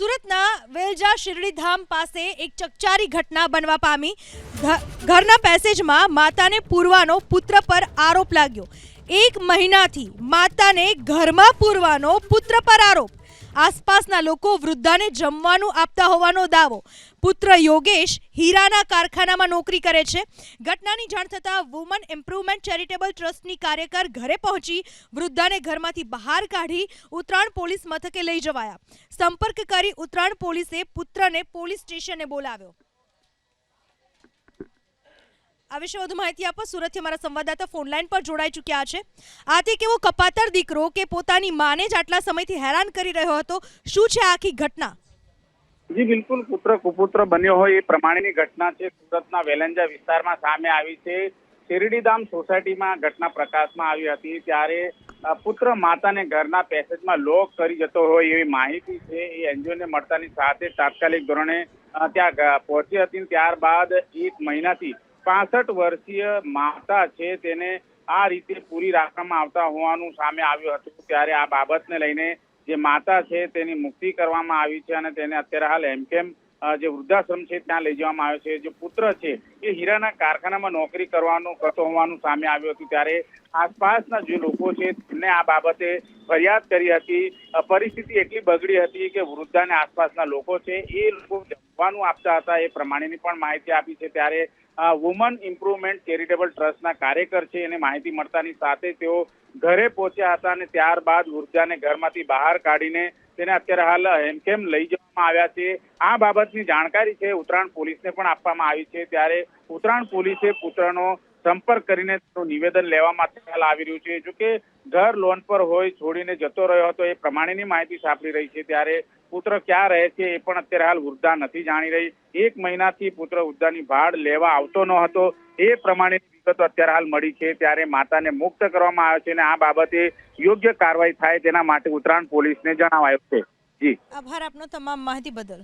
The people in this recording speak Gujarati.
સુરતના વેલજા શિરડીધામ પાસે એક ચકચારી ઘટના બનવા પામી. ઘરના પેસેજમાં માતાને પૂરવાનો પુત્ર પર આરોપ લાગ્યો. એક મહિનાથી માતાને ઘરમાં પૂરવાનો પુત્ર પર આરોપ. આસપાસના લોકો વૃદ્ધાને જમવાનું આપતા હોવાનો દાવો. પુત્ર યોગેશ હીરાના કારખાનામાં નોકરી કરે છે. ઘટનાની જાણ થતાં વુમન ઇમ્પ્રુવમેન્ટ ચેરિટેબલ ટ્રસ્ટની કાર્યકર ઘરે પહોંચી વૃદ્ધાને ઘરમાંથી બહાર કાઢી ઉત્તરાયણ પોલીસ મથકે લઈ જવાયા. સંપર્ક કરી ઉત્તરાયણ પોલીસે પુત્રને પોલીસ સ્ટેશને બોલાવ્યો. આ વિશે વધુ માહિતી આપો. સુરતથી અમારા સંવાદદાતા ફોનલાઈન પર જોડાઈ ચૂક્યા છે. આથી કેવો કપાતર દીકરો કે પોતાની માને જ આટલા સમયથી હેરાન કરી રહ્યો હતો? શું છે આખી ઘટના? જી, બિલકુલ. પુત્ર, કુપુત્ર બન્યો હોય એ પ્રમાણેની ઘટના છે. સુરતના વેલંજા વિસ્તારમાં સામે આવી છે. શેરડીધામ સોસાયટીમાં ઘટના પ્રકાશમાં આવી હતી. ત્યારે પુત્ર માતાને ઘરના પેસેજમાં લોક કરી જતો હોય એવી માહિતી છે. એ એનજીઓને મળતાની સાથે તાત્કાલિક ધોરણે ત્યાં પહોંચી હતી. ત્યારબાદ એક મહિનાથી પાસઠ વર્ષીય માતા છે તેને આ રીતે પૂરી રાખવામાં આવતા હોવાનું સામે આવ્યું હતું ત્યારે આ બાબતને લઈને જે માતા છે તેની મુક્તિ કરવામાં આવી છે અને તેને અત્યારે હાલ એમકેમ જે વૃદ્ધાશ્રમ છે ત્યાં લઈ જવામાં આવ્યો છે. જે પુત્ર છે એ હીરાના કારખાનામાં નોકરી કરવાનું, કરતો હોવાનું સામે આવ્યું હતું ત્યારે આસપાસના જે લોકો છે તેમને આ બાબતે ફરિયાદ કરી હતી. પરિસ્થિતિ એટલી બગડી હતી કે વૃદ્ધાને આસપાસના લોકો છે એ લોકો જમવાનું આપતા હતા એ પ્રમાણેની પણ માહિતી આપી છે. ત્યારે વુમન ઇમ્પ્રુવમેન્ટ ચેરિટેબલ ટ્રસ્ટના કાર્યકર છે, એને માહિતી મળતાની સાથે તેઓ ઘરે પહોંચ્યા હતા અને ત્યારબાદ ઉર્જાને ઘરમાંથી બહાર કાઢીને તેને અત્યારે હાલ હેમખેમ લઈ જવામાં આવ્યા છે, આ બાબતની જાણકારી છે. ઉત્તરાયણ પોલીસને પણ આપવામાં આવી છે. ત્યારે ઉત્તરાયણ પોલીસે પુત્રનો સંપર્ક કરીને તેનું નિવેદન લેવામાં આવી રહ્યું છે. જો કે ઘર લોન પર હોય, છોડીને જતો રહ્યો હતો, એ પ્રમાણેની માહિતી સાંપડી રહી છે. ત્યારે પુત્ર ક્યાં રહે છે એ પણ અત્યારે હાલ વૃદ્ધા નથી જાણી રહી. એક મહિનાથી પુત્ર વૃદ્ધાની ભાડ લેવા આવતો ન હતો. એ પ્રમાણેની વિગતો અત્યારે હાલ મળી છે. ત્યારે માતાને મુક્ત કરવામાં આવે છે અને આ બાબતે યોગ્ય કાર્યવાહી થાય તેના માટે ઉત્તરાયણ પોલીસને જણાવાયું છે. જી. આભાર આપનો તમામ માહિતી બદલ.